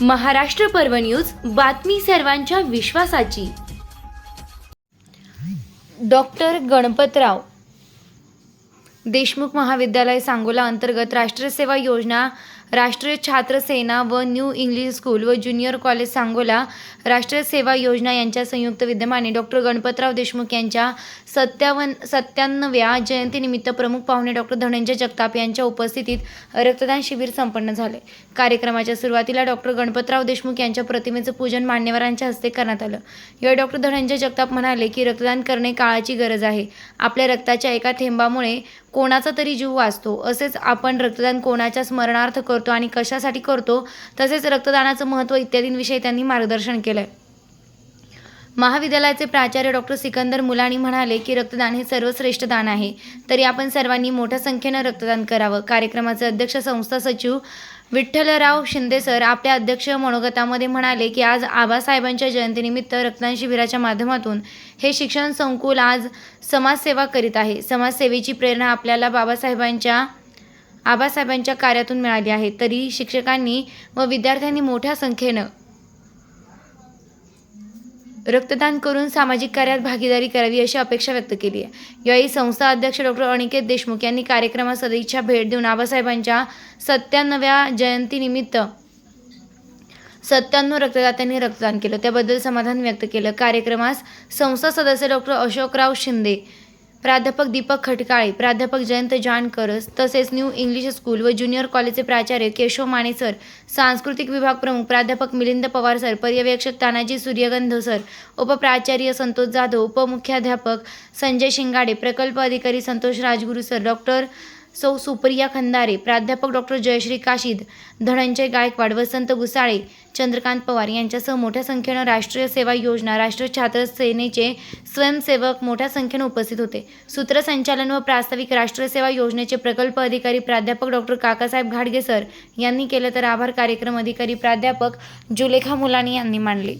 महाराष्ट्र पर्व न्यूज बातमी सर्वांच्या विश्वासाची. डॉक्टर गणपतराव देशमुख महाविद्यालय सांगोला अंतर्गत राष्ट्रीय सेवा योजना राष्ट्रीय छात्र सेना व न्यू इंग्लिश स्कूल व ज्युनियर कॉलेज सांगोला राष्ट्रीय सेवा योजना यांच्या संयुक्त विद्यमाने डॉक्टर गणपतराव देशमुख यांच्या सत्यावन सत्त्याण्णव्या जयंतीनिमित्त प्रमुख पाहुणे डॉक्टर धनंजय जगताप यांच्या उपस्थितीत रक्तदान शिबिर संपन्न झाले. कार्यक्रमाच्या सुरुवातीला डॉक्टर गणपतराव देशमुख यांच्या प्रतिमेचं पूजन मान्यवरांच्या हस्ते करण्यात आलं. यावेळी डॉक्टर धनंजय जगताप म्हणाले की रक्तदान करणे काळाची गरज आहे. आपल्या रक्ताच्या एका थेंबामुळे कोणाचा तरी जीव वाचतो. असेच आपण रक्तदान कोणाच्या स्मरणार्थ करतो आणि कशासाठी करतो तसेच रक्तदानाचं महत्त्व इत्यादींविषयी त्यांनी मार्गदर्शन केलं आहे महाविद्यालयाचे प्राचार्य डॉक्टर सिकंदर मुलानी म्हणाले की रक्तदान हे सर्वश्रेष्ठ दान आहे. तरी आपण सर्वांनी मोठ्या संख्येनं रक्तदान करावं. कार्यक्रमाचे अध्यक्ष संस्था सचिव विठ्ठलराव शिंदे सर आपल्या अध्यक्ष मनोगतामध्ये म्हणाले की आज आबासाहेबांच्या जयंतीनिमित्त रक्तदान शिबिराच्या माध्यमातून हे शिक्षण संकुल आज समाजसेवा करीत आहे. समाजसेवेची प्रेरणा आपल्याला बाबासाहेबांच्या आबासाहेबांच्या कार्यातून मिळाली आहे. तरी शिक्षकांनी व विद्यार्थ्यांनी मोठ्या संख्येनं रक्तदान करून सामाजिक कार्यात भागीदारी करावी अशी अपेक्षा व्यक्त केली आहे. यावेळी संस्था अध्यक्ष डॉक्टर अनिकेत देशमुख यांनी कार्यक्रमात सदिच्छा भेट देऊन आबासाहेबांच्या सत्त्याण्णव्या जयंतीनिमित्त सत्त्याण्णव रक्तदात्यांनी रक्तदान केलं. त्याबद्दल समाधान व्यक्त केलं. कार्यक्रमास संस्था सदस्य डॉक्टर अशोकराव शिंदे प्राध्यापक दीपक खटकाळे प्राध्यापक जयंत जानकर तसेच न्यू इंग्लिश स्कूल व ज्युनियर कॉलेजचे प्राचार्य केशव माने सर सांस्कृतिक विभाग प्रमुख प्राध्यापक मिलिंद पवार सर पर्यवेक्षक तानाजी सूर्यगंध सर उपप्राचार्य संतोष जाधव उपमुख्याध्यापक संजय शिंगाडे प्रकल्प अधिकारी संतोष राजगुरू सर डॉक्टर सौ सुप्रिया खंदारे प्राध्यापक डॉक्टर जयश्री काशीद धनंजय गायकवाड वसंत गुसाळे चंद्रकांत पवार यांच्यासह मोठ्या संख्येनं राष्ट्रीय सेवा योजना राष्ट्रीय छात्र सेनेचे स्वयंसेवक मोठ्या संख्येनं उपस्थित होते. सूत्रसंचालन व प्रास्ताविक राष्ट्रीय सेवा योजनेचे प्रकल्प अधिकारी प्राध्यापक डॉक्टर काकासाहेब घाडगे सर यांनी केलं तर आभार कार्यक्रम अधिकारी प्राध्यापक जुलेखा मुलानी यांनी मांडले.